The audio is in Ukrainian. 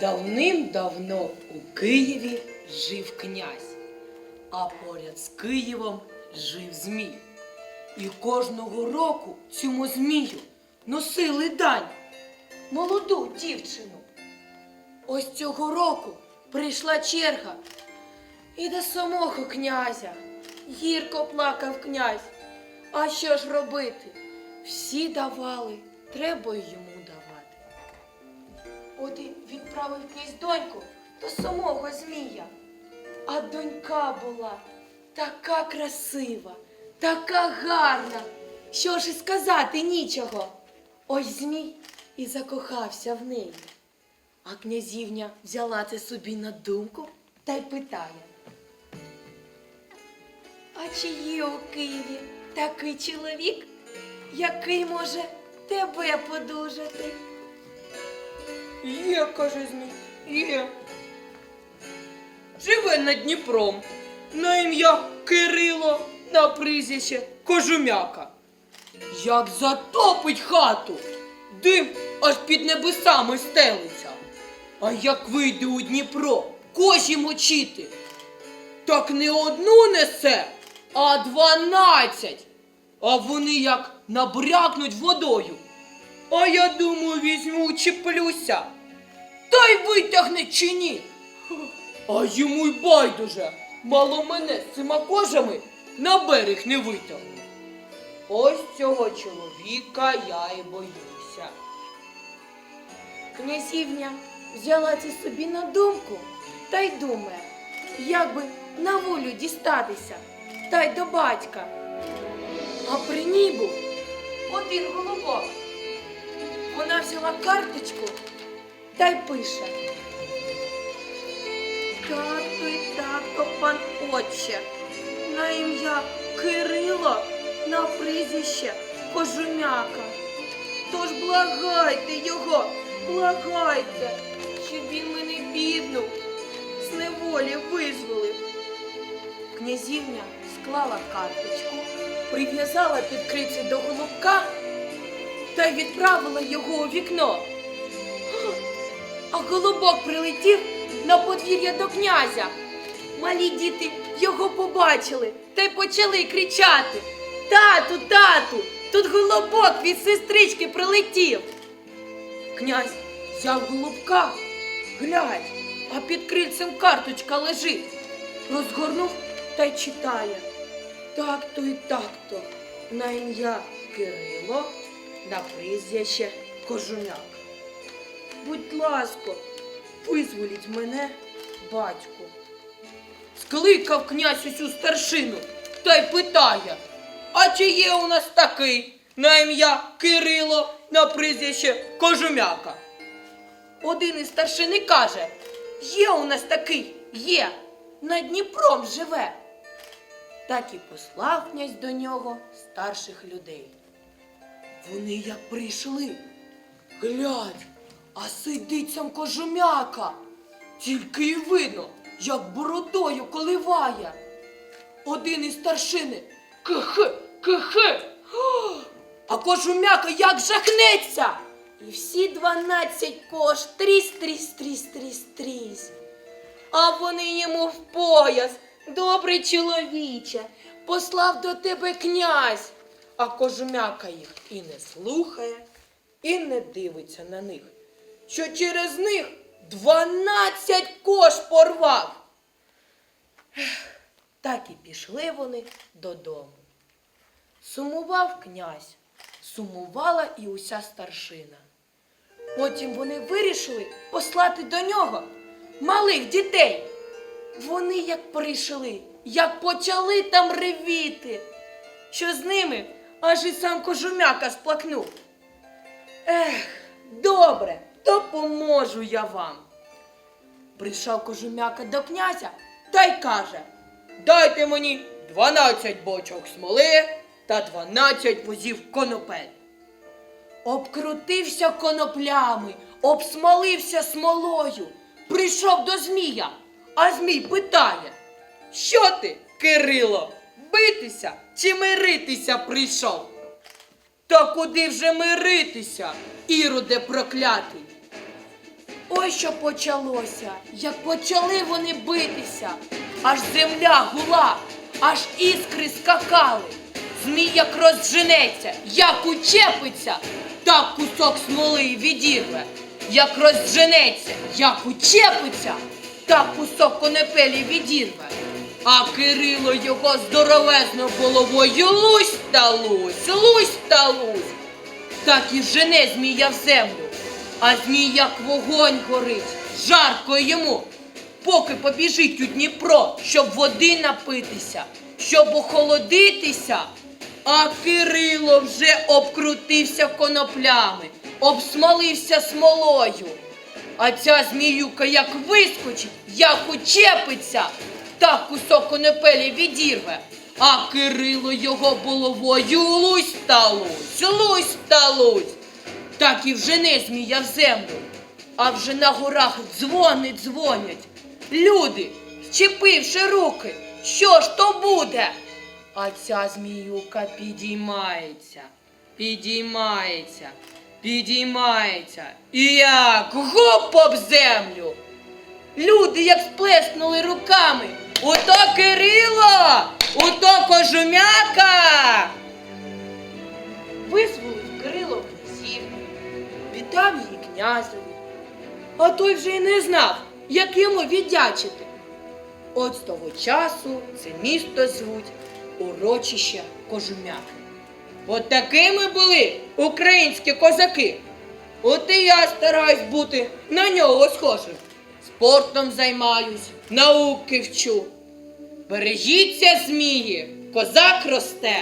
Давним-давно у Києві жив князь, а поряд з Києвом жив Змій. І кожного року цьому змію носили дань молоду дівчину. Ось цього року прийшла черга і до самого князя. Гірко плакав князь. А що ж робити? Всі давали, треба йому. І відправив князь доньку до самого Змія. А донька була така красива, така гарна, що ж і сказати нічого. Ось Змій і закохався в неї. А князівня взяла це собі на думку та й питає. А чи є у Києві такий чоловік, який може тебе подужати? Є, каже Змій, є. Живе над Дніпром. На ім'я Кирило на прізвище Кожумяка. Як затопить хату, дим аж під небесами стелиться. А як вийде у Дніпро коші мочити, так не одну несе, а дванадцять. А вони як набрякнуть водою. А я думаю, візьму чіплюся. Та й витягне чи ні. А йому й байдуже, мало мене з цими кожами на берег не витягне. Ось цього чоловіка я і боюся. Князівня взяла це собі на думку та й думає, як би на волю дістатися, та й до батька. А при ній був один голубок. Вона взяла карточку та й пише. Так-то і так-то, пан отче, на ім'я Кирило, на прізвище Кожумяка. Тож благайте його, благайте, щоб він мене бідну з неволі визволив. Князівня склала карточку, прив'язала підкриці до голубка та й відправила його у вікно. А голубок прилетів на подвір'я до князя. Малі діти його побачили та й почали кричати: Тату, тату, тут голубок від сестрички прилетів. Князь взяв голубка, глядь, а під крильцем карточка лежить. Розгорнув та й читає. Так-то і так-то. На ім'я Кирило, на прізвище Кожуняк. Будь ласка, визволіть мене, батьку. Скликав князь усю старшину та й питає, а чи є у нас такий на ім'я Кирило на прізвище Кожумяка? Один із старшини каже, є у нас такий, є, над Дніпром живе. Так і послав князь до нього старших людей. Вони як прийшли, глядь, а сидить сам кожумяка. Тільки й видно, як бородою коливає. Один із старшини кихи, кихи. А кожумяка як жахнеться. І всі дванадцять кош тріс, тріс, тріс, тріс, тріс. А вони йому в пояс, добрий чоловіче, послав до тебе князь. А кожумяка їх і не слухає, і не дивиться на них, що через них дванадцять кош порвав. Так і пішли вони додому. Сумував князь, сумувала і уся старшина. Потім вони вирішили послати до нього малих дітей. Вони як прийшли, як почали там ревіти, що з ними аж і сам кожумяка сплакнув. Ех, добре, допоможу я вам. Прийшов кожумяка до князя та й каже: Дайте мені дванадцять бочок смоли та дванадцять возів конопель. Обкрутився коноплями, обсмолився смолою, прийшов до Змія, а Змій питає: Що ти, Кирило, битися чи миритися прийшов? Та куди вже миритися, іроде проклятий? Що почалося, як почали вони битися, аж земля гула, аж іскри скакали. Змій як розженеться, як учепиться, так кусок смоли відірве. Як розженеться, як учепиться, так кусок конепелі відірве. А Кирило його здоровезно головою лусь та лусь, лусь та лусь. Так і жене змія в землю, а змій як вогонь горить, жарко йому, поки побіжить у Дніпро, щоб води напитися, щоб охолодитися. А Кирило вже обкрутився коноплями, обсмолився смолою. А ця зміюка як вискочить, як учепиться, так кусок конепелі відірве. А Кирило його головою лусь та лусь, лусь та лусь. Так і вжене змія в землю. А вже на горах дзвони дзвонять. Люди, зчепивши руки, що ж то буде? А ця зміюка підіймається, підіймається, підіймається. І як гоп об землю. Люди як сплеснули руками. Ото Кирило! Ото кожумяка! Визволив віддав її князеві. А той вже й не знав, як йому віддячити. От з того часу це місто звуть урочище Кожумяки. От такими були українські козаки. От і я стараюсь бути на нього схожим. Спортом займаюсь, науки вчу. Бережіться, змії, козак росте.